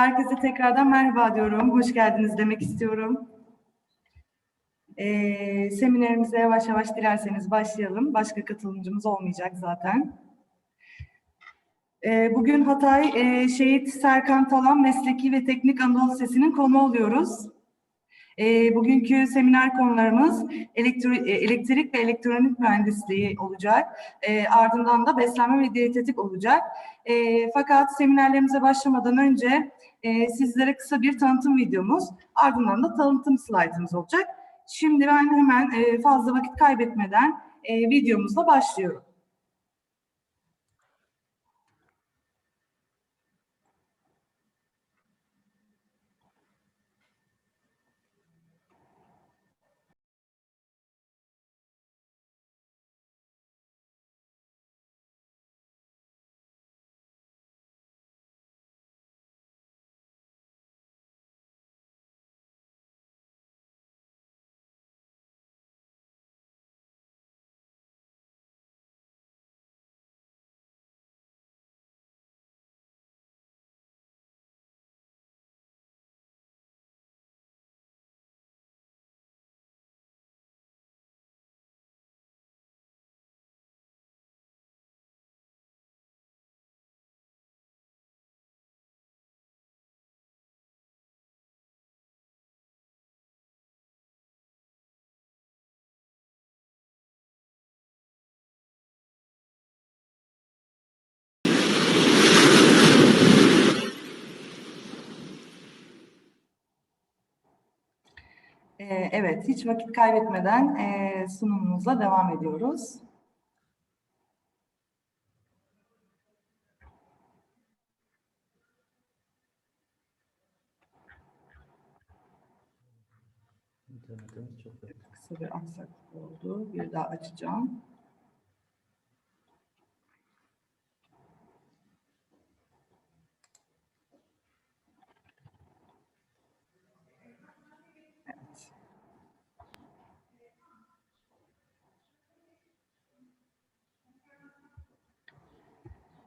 Herkese tekrardan merhaba diyorum. Hoş geldiniz demek istiyorum. Ee, seminerimize yavaş yavaş dilerseniz başlayalım. Başka katılımcımız olmayacak zaten. Ee, bugün Hatay e, Şehit Serkan Talan Mesleki ve Teknik Anadolu Lisesi'nin konu oluyoruz. Ee, bugünkü seminer konularımız elektro- e, elektrik ve elektronik mühendisliği olacak. Ee, ardından da beslenme ve diyetetik olacak. Ee, fakat seminerlerimize başlamadan önce e, sizlere kısa bir tanıtım videomuz, ardından da tanıtım slaytımız olacak. Şimdi ben hemen e, fazla vakit kaybetmeden e, videomuzla başlıyorum. Evet, hiç vakit kaybetmeden e, sunumumuza devam ediyoruz. Çok. Kısa bir aksaklık oldu. Bir daha açacağım.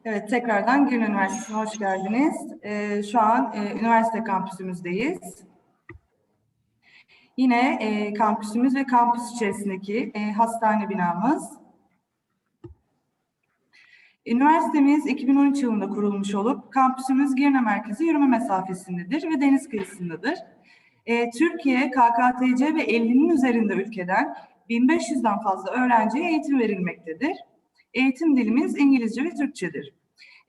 Evet, tekrardan Girne Üniversitesi'ne hoş geldiniz. Ee, şu an e, üniversite kampüsümüzdeyiz. Yine e, kampüsümüz ve kampüs içerisindeki e, hastane binamız. Üniversitemiz 2013 yılında kurulmuş olup kampüsümüz Girne merkezi yürüme mesafesindedir ve deniz kıyısındadır. E, Türkiye, KKTC ve 50'nin üzerinde ülkeden 1500'den fazla öğrenciye eğitim verilmektedir. Eğitim dilimiz İngilizce ve Türkçedir.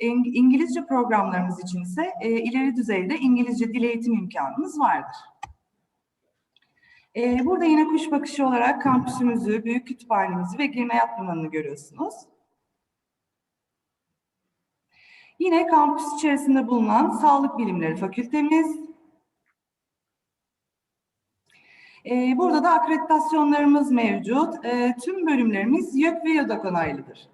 İng- İngilizce programlarımız için ise e, ileri düzeyde İngilizce dil eğitim imkanımız vardır. Ee, burada yine kuş bakışı olarak kampüsümüzü, büyük kütüphanemizi ve girme limanını görüyorsunuz. Yine kampüs içerisinde bulunan Sağlık Bilimleri Fakültemiz. Ee, burada da akreditasyonlarımız mevcut. Ee, tüm bölümlerimiz YÖK ve YÖDAK onaylıdır.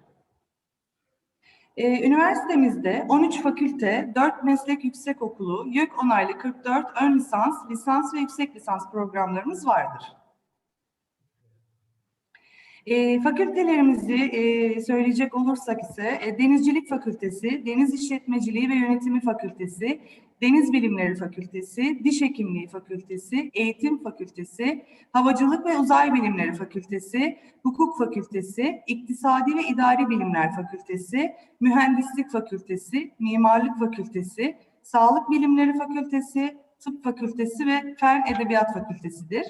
Ee, üniversitemizde 13 fakülte, 4 meslek yüksekokulu, YÖK onaylı 44 ön lisans, lisans ve yüksek lisans programlarımız vardır. E, fakültelerimizi e, söyleyecek olursak ise e, Denizcilik Fakültesi, Deniz İşletmeciliği ve Yönetimi Fakültesi, Deniz Bilimleri Fakültesi, Diş Hekimliği Fakültesi, Eğitim Fakültesi, Havacılık ve Uzay Bilimleri Fakültesi, Hukuk Fakültesi, İktisadi ve İdari Bilimler Fakültesi, Mühendislik Fakültesi, Mimarlık Fakültesi, Sağlık Bilimleri Fakültesi, Tıp Fakültesi ve Fen Edebiyat Fakültesidir.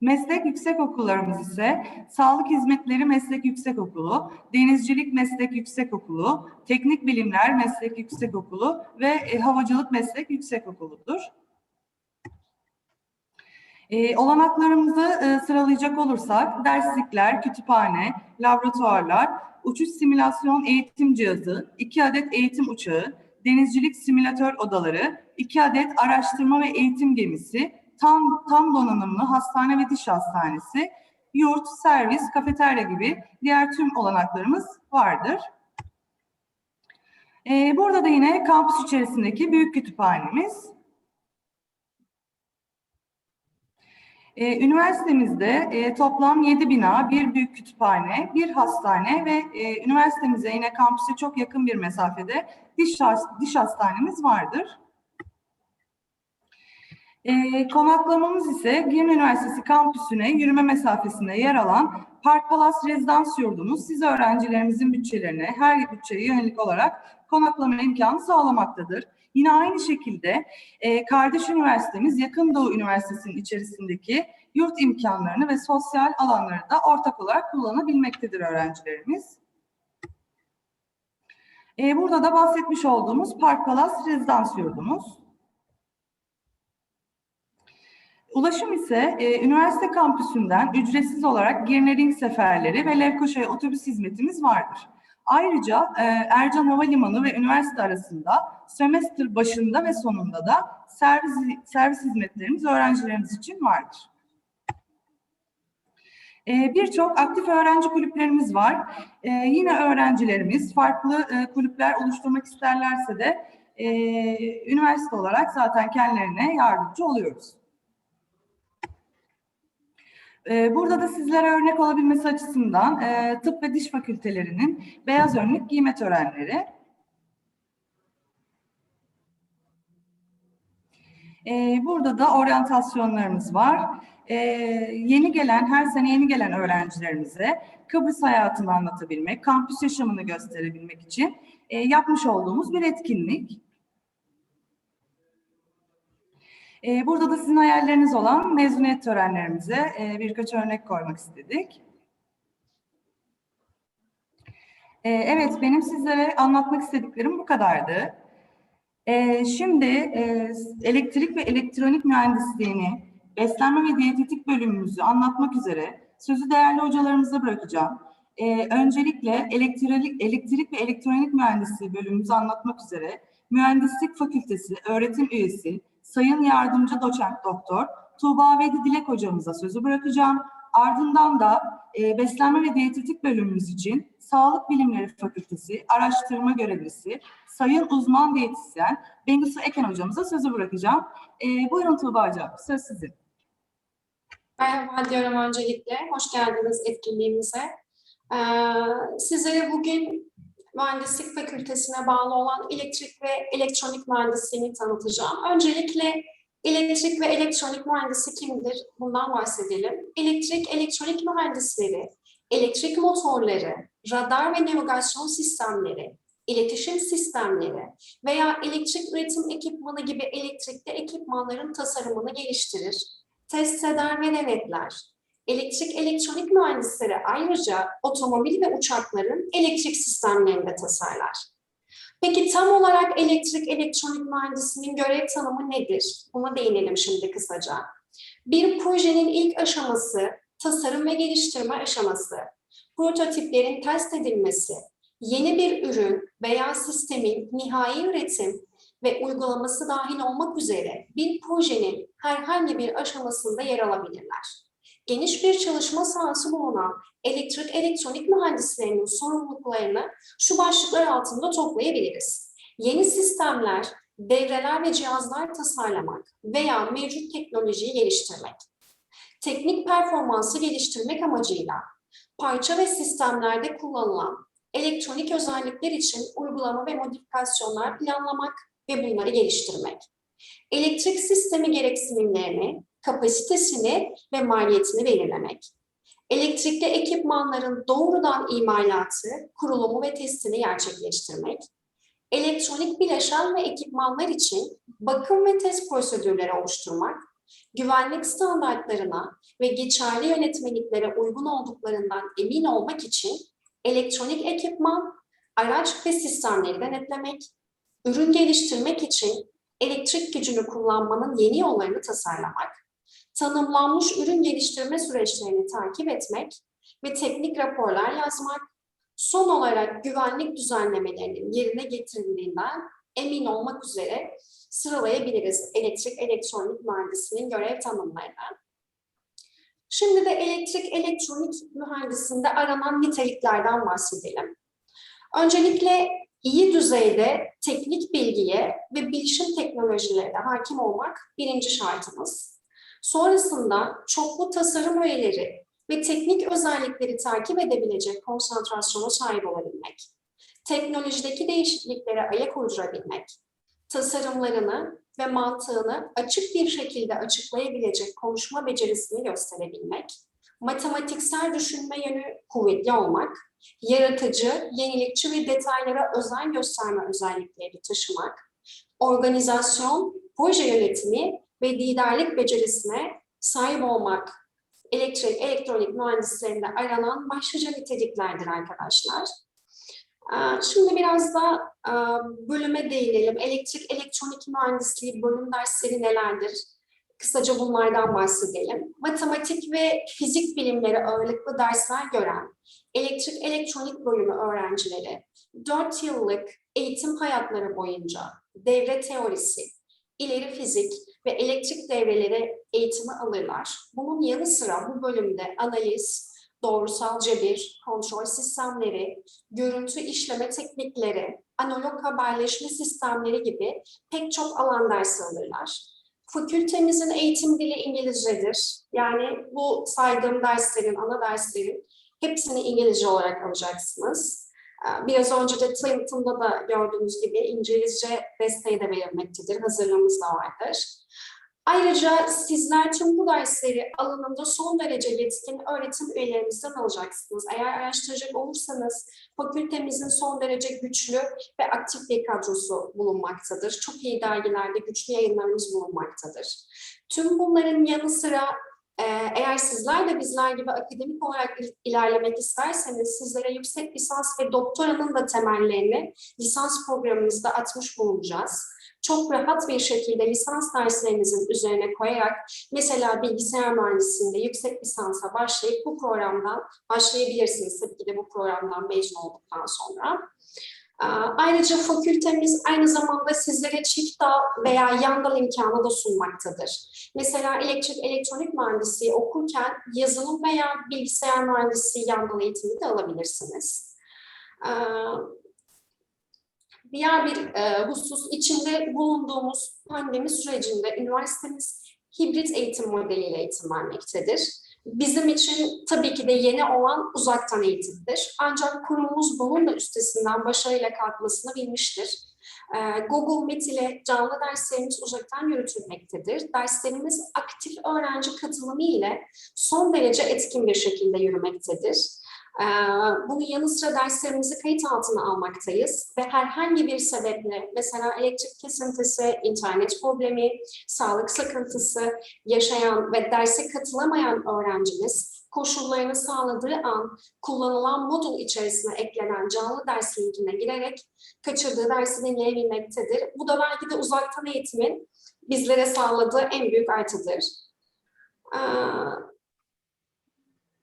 Meslek yüksekokullarımız ise Sağlık Hizmetleri Meslek Yüksekokulu, Denizcilik Meslek Yüksekokulu, Teknik Bilimler Meslek Yüksekokulu ve e, Havacılık Meslek Yüksekokulu'dur. E, olanaklarımızı e, sıralayacak olursak derslikler, kütüphane, laboratuvarlar, uçuş simülasyon eğitim cihazı, 2 adet eğitim uçağı, denizcilik simülatör odaları, 2 adet araştırma ve eğitim gemisi, tam tam donanımlı hastane ve diş hastanesi, yurt, servis, kafeterya gibi diğer tüm olanaklarımız vardır. Ee, burada da yine kampüs içerisindeki büyük kütüphanemiz. Ee, üniversitemizde e, toplam 7 bina, bir büyük kütüphane, bir hastane ve e, üniversitemize yine kampüse çok yakın bir mesafede diş, diş hastanemiz vardır. E, konaklamamız ise Girne Üniversitesi kampüsüne yürüme mesafesinde yer alan Park Palas Rezidans Yurdumuz siz öğrencilerimizin bütçelerine her bütçeye yönelik olarak konaklama imkanı sağlamaktadır. Yine aynı şekilde e, kardeş üniversitemiz Yakın Doğu Üniversitesi'nin içerisindeki yurt imkanlarını ve sosyal alanları da ortak olarak kullanabilmektedir öğrencilerimiz. E, burada da bahsetmiş olduğumuz Park Palas Rezidans Yurdumuz. Ulaşım ise e, üniversite kampüsünden ücretsiz olarak Girne Ring seferleri ve Lefkoşa'ya otobüs hizmetimiz vardır. Ayrıca e, Ercan Havalimanı ve üniversite arasında sömestr başında ve sonunda da servis, servis hizmetlerimiz öğrencilerimiz için vardır. E, Birçok aktif öğrenci kulüplerimiz var. E, yine öğrencilerimiz farklı e, kulüpler oluşturmak isterlerse de e, üniversite olarak zaten kendilerine yardımcı oluyoruz. Ee, Burada da sizlere örnek olabilmesi açısından e, tıp ve diş fakültelerinin beyaz önlük giyme törenleri. Ee, Burada da oryantasyonlarımız var. Ee, Yeni gelen, her sene yeni gelen öğrencilerimize Kıbrıs hayatını anlatabilmek, kampüs yaşamını gösterebilmek için e, yapmış olduğumuz bir etkinlik. Ee, Burada da sizin hayalleriniz olan mezuniyet törenlerimize e, birkaç örnek koymak istedik. Ee, Evet, benim sizlere anlatmak istediklerim bu kadardı. Ee, Şimdi e, elektrik ve elektronik mühendisliğini, beslenme ve diyetetik bölümümüzü anlatmak üzere sözü değerli hocalarımıza bırakacağım. Öncelikle elektrik, elektrik ve elektronik mühendisliği bölümümüzü anlatmak üzere Mühendislik Fakültesi öğretim üyesi Sayın Yardımcı Doçent Doktor Tuğba Vedi Dilek hocamıza sözü bırakacağım. Ardından da e, beslenme ve diyetetik bölümümüz için Sağlık Bilimleri Fakültesi araştırma görevlisi Sayın Uzman Diyetisyen Bengisu Eken hocamıza sözü bırakacağım. E, buyurun Tuğba hocam, söz sizin. Merhaba diyorum öncelikle. Hoş geldiniz etkinliğimize. Ee, sizlere bugün Mühendislik Fakültesine bağlı olan elektrik ve elektronik mühendisliğini tanıtacağım. Öncelikle elektrik ve elektronik mühendisi kimdir? Bundan bahsedelim. Elektrik, elektronik mühendisleri, elektrik motorları, radar ve navigasyon sistemleri, iletişim sistemleri veya elektrik üretim ekipmanı gibi elektrikli ekipmanların tasarımını geliştirir test eder ve denetler. Elektrik elektronik mühendisleri ayrıca otomobil ve uçakların elektrik sistemlerini de tasarlar. Peki tam olarak elektrik elektronik mühendisinin görev tanımı nedir? Buna değinelim şimdi kısaca. Bir projenin ilk aşaması tasarım ve geliştirme aşaması, prototiplerin test edilmesi, yeni bir ürün veya sistemin nihai üretim ve uygulaması dahil olmak üzere bir projenin herhangi bir aşamasında yer alabilirler. Geniş bir çalışma sahası bulunan elektrik elektronik mühendislerinin sorumluluklarını şu başlıklar altında toplayabiliriz. Yeni sistemler, devreler ve cihazlar tasarlamak veya mevcut teknolojiyi geliştirmek. Teknik performansı geliştirmek amacıyla parça ve sistemlerde kullanılan elektronik özellikler için uygulama ve modifikasyonlar planlamak ve bunları geliştirmek. Elektrik sistemi gereksinimlerini, kapasitesini ve maliyetini belirlemek. Elektrikli ekipmanların doğrudan imalatı, kurulumu ve testini gerçekleştirmek. Elektronik bileşen ve ekipmanlar için bakım ve test prosedürleri oluşturmak. Güvenlik standartlarına ve geçerli yönetmeliklere uygun olduklarından emin olmak için elektronik ekipman, araç ve sistemleri denetlemek, ürün geliştirmek için elektrik gücünü kullanmanın yeni yollarını tasarlamak, tanımlanmış ürün geliştirme süreçlerini takip etmek ve teknik raporlar yazmak, son olarak güvenlik düzenlemelerinin yerine getirildiğinden emin olmak üzere sıralayabiliriz elektrik elektronik mühendisinin görev tanımlarını. Şimdi de elektrik elektronik mühendisinde aranan niteliklerden bahsedelim. Öncelikle iyi düzeyde teknik bilgiye ve bilişim teknolojilerine hakim olmak birinci şartımız. Sonrasında çoklu tasarım öğeleri ve teknik özellikleri takip edebilecek konsantrasyona sahip olabilmek, teknolojideki değişikliklere ayak uydurabilmek, tasarımlarını ve mantığını açık bir şekilde açıklayabilecek konuşma becerisini gösterebilmek, matematiksel düşünme yönü kuvvetli olmak, yaratıcı, yenilikçi ve detaylara özen gösterme özellikleri taşımak, organizasyon, proje yönetimi ve liderlik becerisine sahip olmak elektrik, elektronik mühendislerinde aranan başlıca niteliklerdir arkadaşlar. Ee, Şimdi biraz da e, bölüme değinelim. Elektrik, elektronik mühendisliği bölüm dersleri nelerdir? Kısaca bunlardan bahsedelim. Matematik ve fizik bilimleri ağırlıklı dersler gören elektrik, elektronik bölümü öğrencileri 4 yıllık eğitim hayatları boyunca devre teorisi, ileri fizik ve elektrik devreleri eğitimi alırlar. Bunun yanı sıra bu bölümde analiz, doğrusal cebir, kontrol sistemleri, görüntü işleme teknikleri, analog haberleşme sistemleri gibi pek çok alan dersi alırlar. Fakültemizin eğitim dili İngilizcedir. Yani bu saydığım derslerin, ana derslerin hepsini İngilizce olarak alacaksınız. Ee, Biraz önce de tanıtımda da gördüğünüz gibi İngilizce desteği de verilmektedir. Hazırlığımız da vardır. Ayrıca sizler tüm bu dersleri alanında son derece yetkin öğretim üyelerimizden alacaksınız. Eğer araştıracak olursanız fakültemizin son derece güçlü ve aktif bir kadrosu bulunmaktadır. Çok iyi dergilerde güçlü yayınlarımız bulunmaktadır. Tüm bunların yanı sıra e, eğer sizler de bizler gibi akademik olarak il- ilerlemek isterseniz sizlere yüksek lisans ve doktoranın da temellerini lisans programımızda atmış bulunacağız çok rahat bir şekilde lisans derslerinizin üzerine koyarak mesela bilgisayar mühendisliğinde yüksek lisansa başlayıp bu programdan başlayabilirsiniz tabii ki de bu programdan mezun olduktan sonra. Ayrıca fakültemiz aynı zamanda sizlere çift dal veya yan dal imkanı da sunmaktadır. Mesela elektrik elektronik mühendisliği okurken yazılım veya bilgisayar mühendisliği yan dal eğitimi de alabilirsiniz. Diğer bir e, husus içinde bulunduğumuz pandemi sürecinde üniversitemiz hibrit eğitim modeliyle eğitim vermektedir. Bizim için tabii ki de yeni olan uzaktan eğitimdir. Ancak kurumumuz bunun da üstesinden başarıyla kalkmasını bilmiştir. E, Google Meet ile canlı derslerimiz uzaktan yürütülmektedir. Derslerimiz aktif öğrenci katılımı ile son derece etkin bir şekilde yürümektedir. Ee, Bunun yanı sıra derslerimizi kayıt altına almaktayız ve herhangi bir sebeple mesela elektrik kesintisi, internet problemi, sağlık sıkıntısı yaşayan ve derse katılamayan öğrencimiz koşullarını sağladığı an kullanılan modul içerisine eklenen canlı ders linkine girerek kaçırdığı dersi dinleyebilmektedir. Bu da belki de uzaktan eğitimin bizlere sağladığı en büyük artıdır. Ee,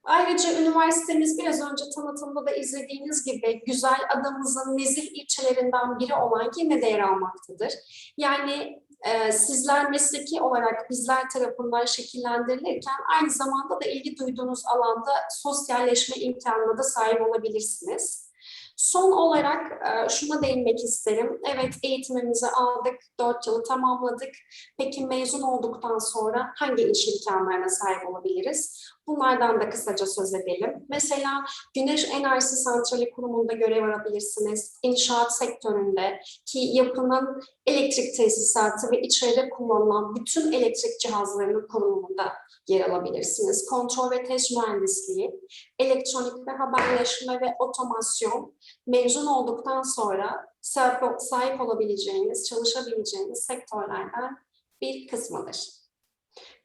Ayrıca üniversitemiz biraz önce tanıtımda da izlediğiniz gibi güzel adamızın nezih ilçelerinden biri olan Girne'de yer almaktadır. Yani e, sizler mesleki olarak bizler tarafından şekillendirilirken aynı zamanda da ilgi duyduğunuz alanda sosyalleşme imkanına da sahip olabilirsiniz. Son olarak e, şuna değinmek isterim. Evet eğitimimizi aldık, dört yılı tamamladık. Peki mezun olduktan sonra hangi iş imkanlarına sahip olabiliriz? Bunlardan da kısaca söz edelim. Mesela Güneş Enerjisi Santrali Kurumu'nda görev alabilirsiniz. İnşaat sektöründe ki yapının elektrik tesisatı ve içeride kullanılan bütün elektrik cihazlarının kurulumunda yer alabilirsiniz. Kontrol ve test mühendisliği, elektronik ve haberleşme ve otomasyon mezun olduktan sonra sahip olabileceğiniz, çalışabileceğiniz sektörlerden bir kısmıdır.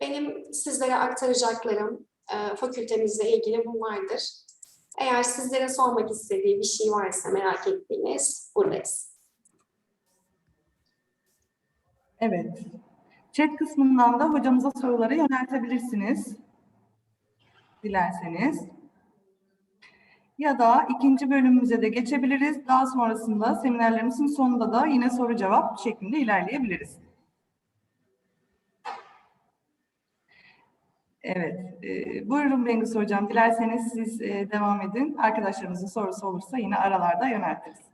Benim sizlere aktaracaklarım e, fakültemizle ilgili bunlardır. Eğer sizlere sormak istediği bir şey varsa merak ettiğiniz buradayız. Evet. Chat kısmından da hocamıza soruları yöneltebilirsiniz. Dilerseniz. Ya da ikinci bölümümüze de geçebiliriz. Daha sonrasında seminerlerimizin sonunda da yine soru cevap şeklinde ilerleyebiliriz. Evet. e, buyurun Bengüs Hocam. Dilerseniz siz e, devam edin. Arkadaşlarımızın sorusu olursa yine aralarda yöneltiriz.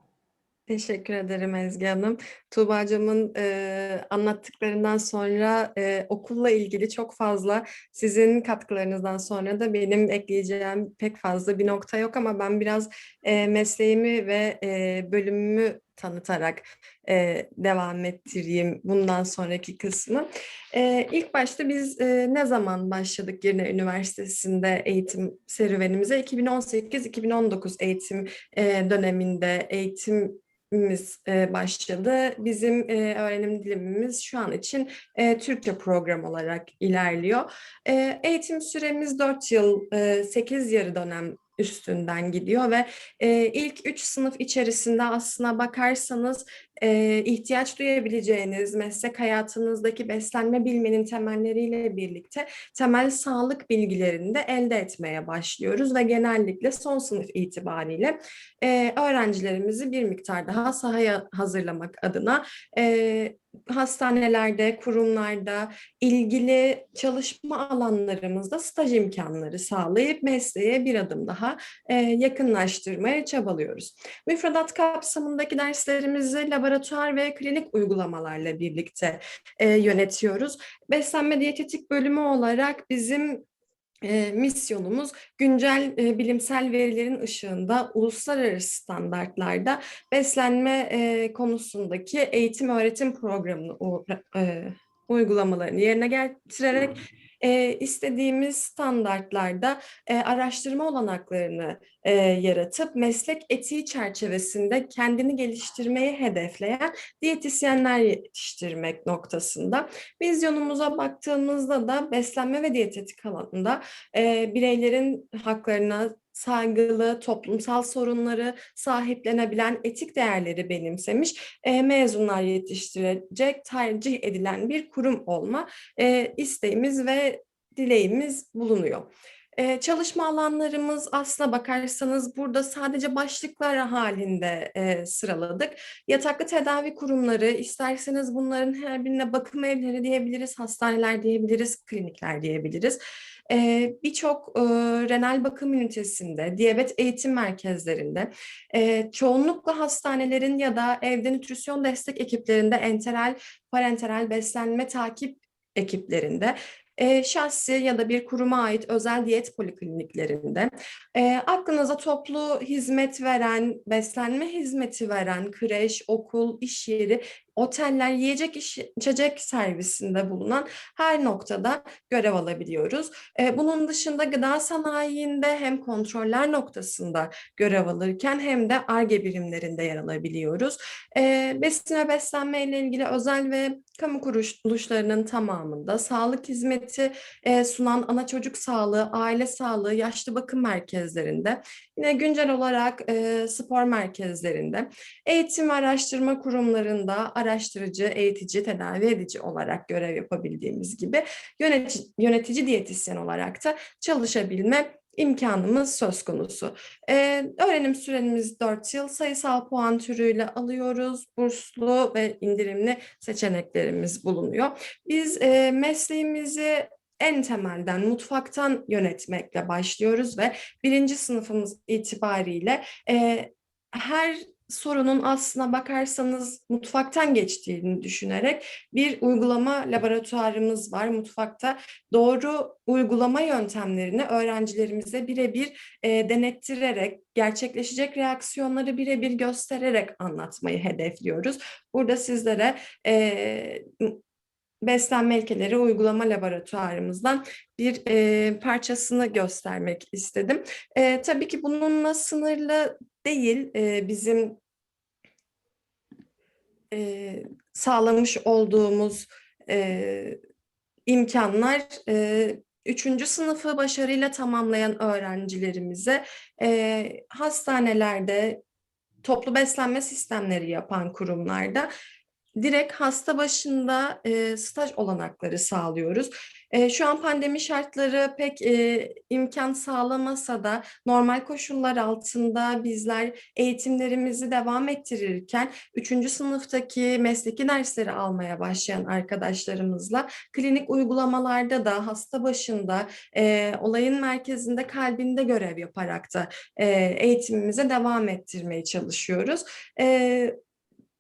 Teşekkür ederim Ezgi Hanım. Tuğba'cığımın e, anlattıklarından sonra e, okulla ilgili çok fazla sizin katkılarınızdan sonra da benim ekleyeceğim pek fazla bir nokta yok ama ben biraz e, mesleğimi ve e, bölümümü tanıtarak e, devam ettireyim bundan sonraki kısmı. E, ilk başta biz e, ne zaman başladık Girne Üniversitesi'nde eğitim serüvenimize? 2018-2019 eğitim e, döneminde eğitim biz e, başladı. Bizim e, öğrenim dilimimiz şu an için e, Türkçe program olarak ilerliyor. Eğitim süremiz 4 yıl, e, 8 yarı dönem üstünden gidiyor ve e, ilk 3 sınıf içerisinde aslına bakarsanız e, ihtiyaç duyabileceğiniz meslek hayatınızdaki beslenme bilmenin temelleriyle birlikte temel sağlık bilgilerini de elde etmeye başlıyoruz ve genellikle son sınıf itibariyle e, öğrencilerimizi bir miktar daha sahaya hazırlamak adına e, hastanelerde, kurumlarda, ilgili çalışma alanlarımızda staj imkanları sağlayıp mesleğe bir adım daha e, yakınlaştırmaya çabalıyoruz. Müfredat kapsamındaki derslerimizi laboratuvar ve klinik uygulamalarla birlikte e, yönetiyoruz. Beslenme diyetetik bölümü olarak bizim e, misyonumuz güncel e, bilimsel verilerin ışığında uluslararası standartlarda beslenme e, konusundaki eğitim öğretim programını e, uygulamalarını yerine getirerek e, istediğimiz standartlarda e, araştırma olanaklarını e, yaratıp meslek etiği çerçevesinde kendini geliştirmeyi hedefleyen diyetisyenler yetiştirmek noktasında. Vizyonumuza baktığımızda da beslenme ve diyetetik alanında e, bireylerin haklarına saygılı, toplumsal sorunları sahiplenebilen etik değerleri benimsemiş e, mezunlar yetiştirecek tercih edilen bir kurum olma e, isteğimiz ve dileğimiz bulunuyor. Ee, çalışma alanlarımız aslına bakarsanız burada sadece başlıklar halinde e, sıraladık. Yataklı tedavi kurumları, isterseniz bunların her birine bakım evleri diyebiliriz, hastaneler diyebiliriz, klinikler diyebiliriz. Ee, Birçok e, renal bakım ünitesinde, diyabet eğitim merkezlerinde, e, çoğunlukla hastanelerin ya da evde nütrisyon destek ekiplerinde enteral, parenteral beslenme takip ekiplerinde e, şahsi ya da bir kuruma ait özel diyet polikliniklerinde e, aklınıza toplu hizmet veren, beslenme hizmeti veren kreş, okul, iş yeri, oteller, yiyecek iş- içecek servisinde bulunan her noktada görev alabiliyoruz. Bunun dışında gıda sanayiinde hem kontroller noktasında görev alırken hem de ARGE birimlerinde yer alabiliyoruz. Besin ve beslenme ile ilgili özel ve kamu kuruluşlarının tamamında sağlık hizmeti e, sunan ana çocuk sağlığı, aile sağlığı, yaşlı bakım merkezlerinde, yine güncel olarak e, spor merkezlerinde, eğitim ve araştırma kurumlarında araştırıcı, eğitici, tedavi edici olarak görev yapabildiğimiz gibi yönetici, yönetici diyetisyen olarak da çalışabilme imkanımız söz konusu. Ee, öğrenim süremiz 4 yıl. Sayısal puan türüyle alıyoruz. Burslu ve indirimli seçeneklerimiz bulunuyor. Biz e, mesleğimizi en temelden mutfaktan yönetmekle başlıyoruz ve birinci sınıfımız itibariyle e, her sorunun aslına bakarsanız mutfaktan geçtiğini düşünerek bir uygulama laboratuvarımız var. Mutfakta doğru uygulama yöntemlerini öğrencilerimize birebir e, denettirerek, gerçekleşecek reaksiyonları birebir göstererek anlatmayı hedefliyoruz. Burada sizlere e, beslenme ilkeleri uygulama laboratuvarımızdan bir e, parçasını göstermek istedim. E, tabii ki bununla sınırlı değil e, bizim e, sağlamış olduğumuz e, imkanlar e, üçüncü sınıfı başarıyla tamamlayan öğrencilerimize e, hastanelerde toplu beslenme sistemleri yapan kurumlarda direkt hasta başında e, staj olanakları sağlıyoruz. E, şu an pandemi şartları pek e, imkan sağlamasa da normal koşullar altında bizler eğitimlerimizi devam ettirirken 3. sınıftaki mesleki dersleri almaya başlayan arkadaşlarımızla klinik uygulamalarda da hasta başında e, olayın merkezinde kalbinde görev yaparak da e, eğitimimize devam ettirmeye çalışıyoruz. E,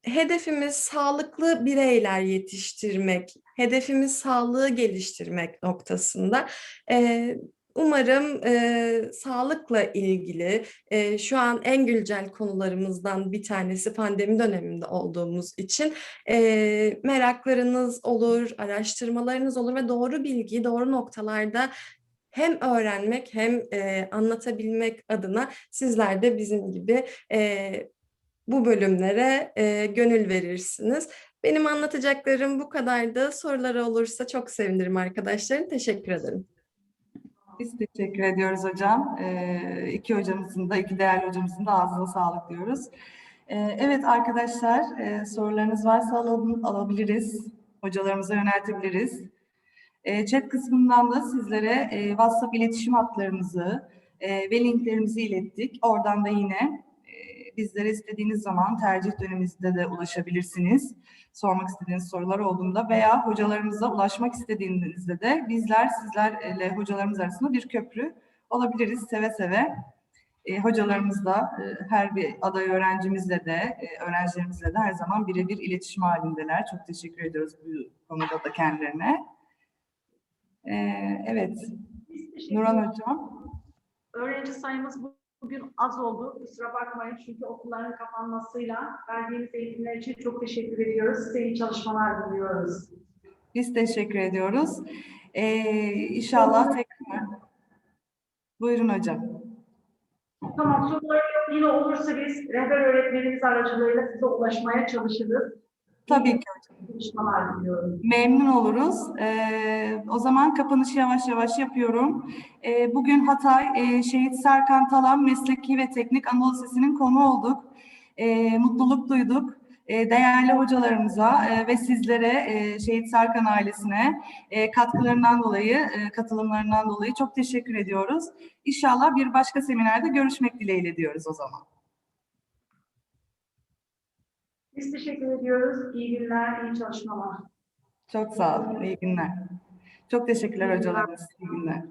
hedefimiz sağlıklı bireyler yetiştirmek, hedefimiz sağlığı geliştirmek noktasında. Ee, Umarım e, sağlıkla ilgili e, şu an en güncel konularımızdan bir tanesi pandemi döneminde olduğumuz için e, meraklarınız olur, araştırmalarınız olur ve doğru bilgiyi doğru noktalarda hem öğrenmek hem e, anlatabilmek adına sizler de bizim gibi e, bu bölümlere e, gönül verirsiniz. Benim anlatacaklarım bu kadardı. Soruları olursa çok sevinirim arkadaşlarım. Teşekkür ederim. Biz teşekkür ediyoruz hocam. Ee, iki hocamızın da, iki değerli hocamızın da ağzına sağlık diyoruz. Ee, evet arkadaşlar, e, sorularınız varsa alalım, alabiliriz. Hocalarımıza yöneltebiliriz. E, chat kısmından da sizlere e, WhatsApp iletişim hatlarımızı e, ve linklerimizi ilettik. Oradan da yine bizlere istediğiniz zaman tercih döneminizde de ulaşabilirsiniz. Sormak istediğiniz sorular olduğunda veya hocalarımıza ulaşmak istediğinizde de bizler sizlerle hocalarımız arasında bir köprü olabiliriz seve seve. E, hocalarımızla, e, her bir aday öğrencimizle de, e, öğrencilerimizle de her zaman birebir iletişim halindeler. Çok teşekkür ediyoruz bu konuda da kendilerine. E, evet, ederiz. Hocam. Öğrenci sayımız bu- bugün az oldu. Kusura bakmayın çünkü okulların kapanmasıyla verdiğiniz eğitimler için çok teşekkür ediyoruz. Size iyi çalışmalar diliyoruz. Biz teşekkür ediyoruz. Ee, inşallah tekrar. Buyurun hocam. Tamam sorular. Yine olursa biz rehber öğretmenimiz aracılığıyla size ulaşmaya çalışırız. Tabii ki diliyorum. memnun oluruz. Ee, o zaman kapanışı yavaş yavaş yapıyorum. Ee, bugün Hatay e, Şehit Serkan Talan Mesleki ve Teknik Anadolu Lisesi'nin konu olduk. Ee, mutluluk duyduk. Ee, değerli hocalarımıza e, ve sizlere, e, Şehit Serkan ailesine e, katkılarından dolayı, e, katılımlarından dolayı çok teşekkür ediyoruz. İnşallah bir başka seminerde görüşmek dileğiyle diyoruz o zaman. Biz teşekkür ediyoruz. İyi günler, iyi çalışmalar. Çok sağ olun. İyi günler. Çok teşekkürler hocalarımız. İyi günler.